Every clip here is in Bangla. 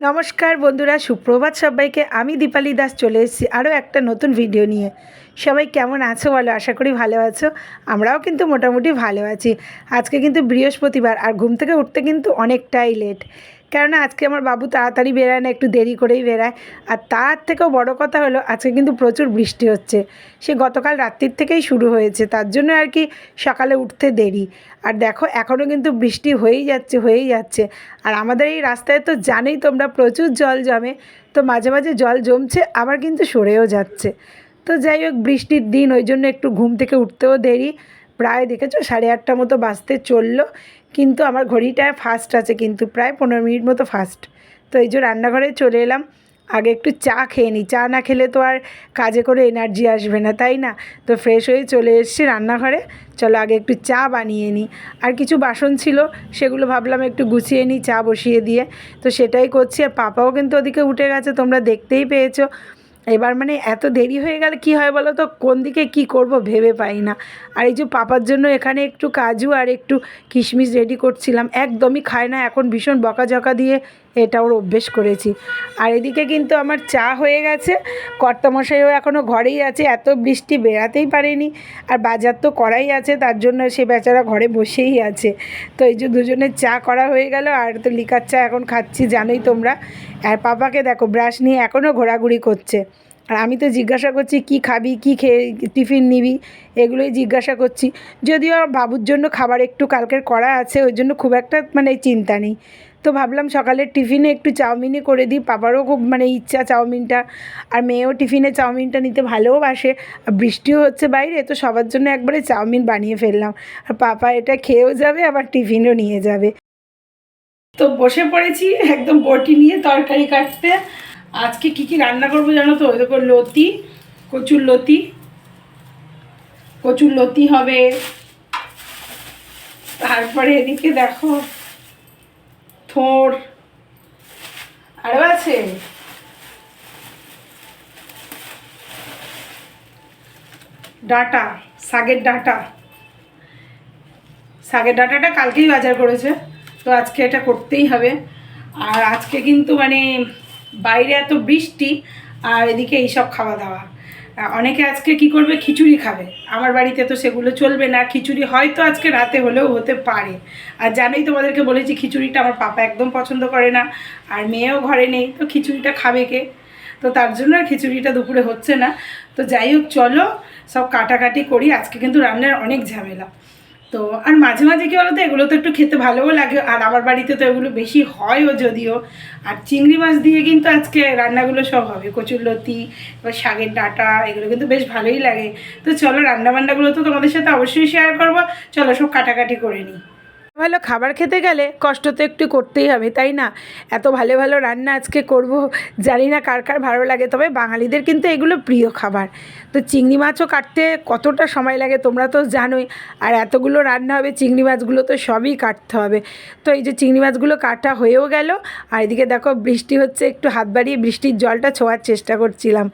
নমস্কার বন্ধুরা, সুপ্রভাত সবাইকে। আমি দীপালি দাস, চলে এসেছি আরও একটা নতুন ভিডিও নিয়ে। সবাই কেমন আছো বলো? আশা করি ভালো আছো। আমরাও কিন্তু মোটামুটি ভালো আছি। আজকে কিন্তু বৃহস্পতিবার, আর ঘুম থেকে উঠতে কিন্তু অনেকটাই লেট কেননা আজকে আমার বাবু তাড়াতাড়ি বেরায় না, একটু দেরি করেই বেরায় আর তার থেকেও বড় কথা হলো, আজকে কিন্তু প্রচুর বৃষ্টি হচ্ছে। সে গতকাল রাত্রির থেকেই শুরু হয়েছে, তার জন্য আর কি সকালে উঠতে দেরি। আর দেখো, এখনও কিন্তু বৃষ্টি হয়েই যাচ্ছে হয়েই যাচ্ছে। আর আমাদের এই রাস্তায় তো জানেই তোমরা, প্রচুর জল জমে। তো মাঝে মাঝে জল জমছে, আবার কিন্তু সরেও যাচ্ছে। তো যাই হোক, বৃষ্টির দিন, ওই জন্য একটু ঘুম থেকে উঠতেও দেরি। প্রায় দেখেছ, সাড়ে আটটা মতো বাজতে চলল, কিন্তু আমার ঘড়িটায় ফাস্ট আছে, কিন্তু প্রায় পনেরো মিনিট মতো ফাস্ট তো এই যে রান্নাঘরে চলে এলাম, আগে একটু চা খেয়ে নিই চা না খেলে তো আর কাজে করে এনার্জি আসবে না, তাই না? তো ফ্রেশ হয়ে চলে এসেছি রান্নাঘরে। চলো আগে একটু চা বানিয়ে নিই আর কিছু বাসন ছিল, সেগুলো ভাবলাম একটু গুছিয়ে নিই চা বসিয়ে দিয়ে। তো সেটাই করছি, আর পাপাও কিন্তু ওদিকে উঠে গেছে, তোমরা দেখতেই পেয়েছ। এবার মানে এত দেরি হয়ে গেলে কি হয় বলো তো? কোন দিকে কি করব ভেবে পাই না। আর এই যে পাপার জন্য এখানে একটু কাজু আর একটু কিশমিশ রেডি করছিলাম। একদমই খায় না, এখন ভীষণ বকাঝকা দিয়ে এটা ওর অভ্যেস করেছি। আর এদিকে কিন্তু আমার চা হয়ে গেছে। কর্তামশাইও এখনও ঘরেই আছে, এত বৃষ্টি বেরাতেই পারেনি। আর বাজার তো করাই আছে, তার জন্য সে বেচারা ঘরে বসেই আছে। তো এই যে দুজনের চা করা হয়ে গেল, আর তো লিকার চা এখন খাচ্ছি, জানোই তোমরা। আর পাপাকে দেখো, ব্রাশ নিয়ে এখনও ঘোরাঘুরি করছে। আর আমি তো জিজ্ঞাসা করছি, কি খাবি, কি খেয়ে, টিফিন নিবি? এগুলোই জিজ্ঞাসা করছি। যদিও বাবুর জন্য খাবার একটু কালকের করা আছে, ওই জন্য খুব একটা মানে চিন্তা নেই। তো ভাবলাম সকালের টিফিনে একটু চাউমিনই করে দিই। পাপারও খুব মানে ইচ্ছা চাউমিনটা। আর মেয়েও টিফিনে চাউমিনটা নিতে ভালোবাসে আর বৃষ্টিও হচ্ছে বাইরে, তো সবার জন্য একবারে চাউমিন বানিয়ে ফেললাম। আর পাপা এটা খেয়েও যাবে, আবার টিফিনও নিয়ে যাবে। তো বসে পড়েছি একদম বটি নিয়ে তরকারি কাটতে। আজকে কি কি রান্না করব জানো তো? দেখো লতি, কচুর লতি। কচুর লতি হবে। তারপরে এদিকে দেখো থোর। আরও আছে? ডাটা শাকের ডাটা। শাকের ডাটাটা কালকেই বাজার করেছে, তো আজকে এটা করতেই হবে। আর আজকে কিন্তু মানে বাইরে এত বৃষ্টি, আর এদিকে এইসব খাওয়া দাওয়া। অনেকে আজকে কি করবে? খিচুড়ি খাবে। আমার বাড়িতে তো সেগুলো চলবে না। খিচুড়ি হয়তো আজকে রাতে হলেও হতে পারে। আর জানোই তোমাদেরকে বলেছি, খিচুড়িটা আমার পাপা একদম পছন্দ করে না। আর মেয়েও ঘরে নেই, তো খিচুড়িটা খাবে কে? তো তার জন্য আর খিচুড়িটা দুপুরে হচ্ছে না। তো যাই হোক, চলো সব কাটাকাটি করি। আজকে কিন্তু রান্নার অনেক ঝামেলা। তো, আর মাঝে মাঝে কী বলতো, এগুলো তো একটু খেতে ভালোও লাগে, আর আমার বাড়িতে তো এগুলো বেশি হয়ও যদিও। আর চিংড়ি মাছ দিয়ে কিন্তু আজকে রান্নাগুলো সব হবে কচুরলতি বা শাকের ডাঁটা, এগুলো কিন্তু বেশ ভালোই লাগে। তো চলো, রান্নাবান্নাগুলো তো তোমাদের সাথে অবশ্যই শেয়ার করব, চলো সব কাটাকাটি করে নিই। ভালো, খাবার খেতে গেলে কষ্ট তো একটু করতেই হবে, তাই না? এত ভালো ভালো রান্না আজকে করব, জানি না কার কার ভালো লাগে, তবে বাঙালিদের কিন্তু এগুলো প্রিয় খাবার। তো চিংড়ি মাছও কাটতে কতটা সময় লাগে তোমরা তো জানোই। আর এতগুলো রান্না হবে, চিংড়ি মাছগুলো তো সবই কাটতে হবে। তো এই যে চিংড়ি মাছগুলো কাটা হয়েও গেল, আর এদিকে দেখো বৃষ্টি হচ্ছে, একটু হাত বাড়িয়ে বৃষ্টির জলটা ছোঁয়ার চেষ্টা করছিলাম।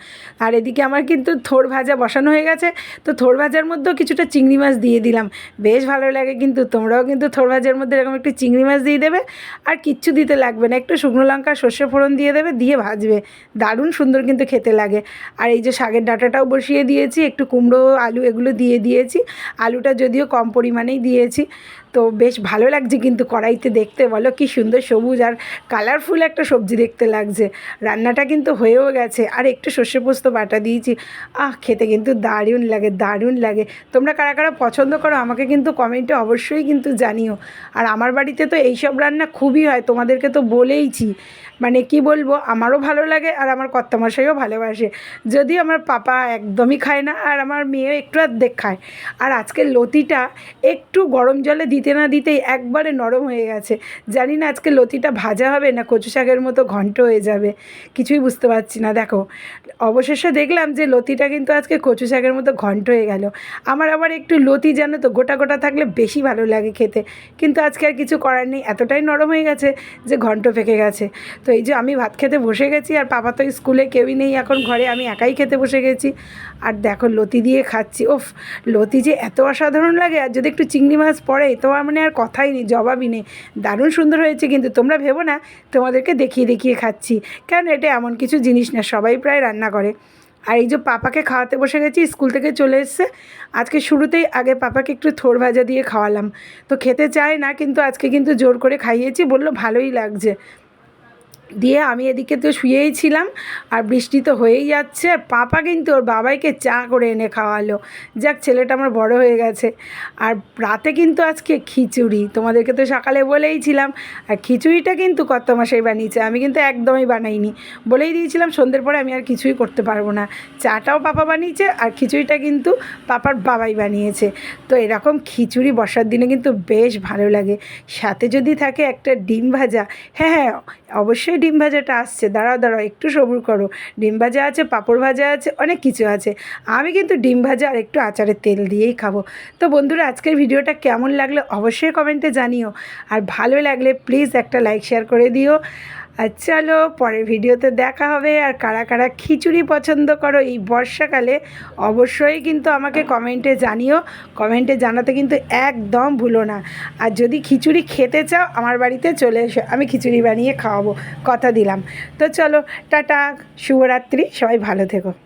আর এদিকে আমার কিন্তু থোর ভাজা বসানো হয়ে গেছে, তো থোর ভাজার মধ্যেও কিছুটা চিংড়ি মাছ দিয়ে দিলাম। বেশ ভালো লাগে কিন্তু, তোমরাও কিন্তু থোর ভাজার মধ্যে এরকম একটু চিংড়ি মাছ দিয়ে দেবে, আর কিচ্ছু দিতে লাগবে না। একটু শুকনো লঙ্কা, সর্ষে ফোড়ন দিয়ে দেবে, দিয়ে ভাজবে। দারুণ সুন্দর কিন্তু খেতে লাগে। আর এই যে শাকের ডাঁটাটাও বসিয়ে দিয়েছি একটু কুমড়ো আলু এগুলো দিয়ে দিয়েছি। আলুটা যদিও কম পরিমাণেই দিয়েছি। তো বেশ ভালো লাগছে কিন্তু কড়াইতে দেখতে। বলো কি সুন্দর সবুজ আর কালারফুল একটা সবজি দেখতে লাগছে। রান্নাটা কিন্তু হয়েও গেছে। আর একটু সর্ষে পোস্ত বাটা দিয়েছি। আহ, খেতে কিন্তু দারুণ লাগে দারুণ লাগে। তোমরা কারা কারা পছন্দ করো আমাকে কিন্তু কমেন্টে অবশ্যই কিন্তু জানিও। আর আমার বাড়িতে তো এইসব রান্না খুবই হয়, তোমাদেরকে তো বলেইছি। মানে কি বলব, আমারও ভালো লাগে আর আমার কর্তামশাইও ভালোবাসে। যদি আমার পাপা একদমই খায় না আর আমার মেয়েও একটু অর্ধেক খায়। আর আজকের লতিটা একটু গরম জলে দিতে না দিতেই একবারে নরম হয়ে গেছে। জানি না আজকে লতিটা ভাজা হবে না কচু শাকের মতো ঘন্ট হয়ে যাবে। কিছুই বুঝতে পারছি না। দেখো, অবশেষে দেখলাম যে লতিটা কিন্তু আজকে কচু শাকের মতো ঘন্ট হয়ে গেল। আমার আবার একটু লতি জানো তো, গোটা গোটা থাকলে বেশি ভালো লাগে খেতে। কিন্তু আজকে আর কিছু করার নেই। এতটাই নরম হয়ে গেছে যে ঘন্ট ফেঁকে গেছে। তো এই যে আমি ভাত খেতে বসে গেছি আর পাপা তো স্কুলে কেউই নেই, এখন ঘরে আমি একাই খেতে বসে গেছি। আর দেখো, লতি দিয়ে খাচ্ছি। ওফ লতি যে এত অসাধারণ লাগে। আর যদি একটু চিংড়ি মাছ পড়ে, তো খাওয়া মানে আর কথাই নেই, জবাবই নেই। দারুণ সুন্দর হয়েছে কিন্তু তোমরা ভেবো না, তোমাদেরকে দেখিয়ে দেখিয়ে খাচ্ছি। কারণ এটা এমন কিছু জিনিস না, সবাই প্রায় রান্না করে। আর এই যে পাপাকে খাওয়াতে বসে গেছি, স্কুল থেকে চলে এসছে। আজকে শুরুতেই আগে পাপাকে একটু থোর ভাজা দিয়ে খাওয়ালাম। তো খেতে চায় না, কিন্তু আজকে কিন্তু জোর করে খাইয়েছি, বলল ভালোই লাগছে। দিয়ে আমি এদিকে তো শুয়েই ছিলাম, আর বৃষ্টি তো হয়েই যাচ্ছে। আর পাপা কিন্তু ওর বাবাইকে চা করে এনে খাওয়ালো। যাক, ছেলেটা আমার বড় হয়ে গেছে। আর রাতে কিন্তু আজকে খিচুড়ি। তোমাদেরকে তো সকালে বলেইছিলাম আর খিচুড়িটা কিন্তু কত মাসেই বানিয়েছে? আমি কিন্তু একদমই বানাইনি। বলেই দিয়েছিলাম, সন্ধ্যের পরে আমি আর কিছুই করতে পারব না। চাটাও পাপা বানিয়েছে, আর খিচুড়িটা কিন্তু পাপার বাবাই বানিয়েছে। তো এরকম খিচুড়ি বর্ষার দিনে কিন্তু বেশ ভালো লাগে। সাথে যদি থাকে একটা ডিম ভাজা। হ্যাঁ হ্যাঁ অবশ্যই ডিম ভাজাটা আসছে। দাঁড়াও দাঁড়াও, একটু সবুর করো। ডিম ভাজা আছে, পাঁপড় ভাজা আছে, অনেক কিছু আছে। আমি কিন্তু ডিম ভাজা আর একটু আচারের তেল দিয়েই খাব। তো বন্ধুরা, আজকের ভিডিওটা কেমন লাগল অবশ্যই কমেন্টে জানিও। আর ভালো লাগলে প্লিজ একটা লাইক, শেয়ার করে দিও। আর চলো পরের ভিডিওতে দেখা হবে। আর কারা কারা খিচুড়ি পছন্দ করো এই বর্ষাকালে, অবশ্যই কিন্তু আমাকে কমেন্টে জানিও। কমেন্টে জানাতে কিন্তু একদম ভুলো না। আর যদি খিচুড়ি খেতে চাও, আমার বাড়িতে চলে এসো। আমি খিচুড়ি বানিয়ে খাওয়াবো। কথা দিলাম। তো চলো, টাটা, শুভরাত্রি। সবাই ভালো থেকো।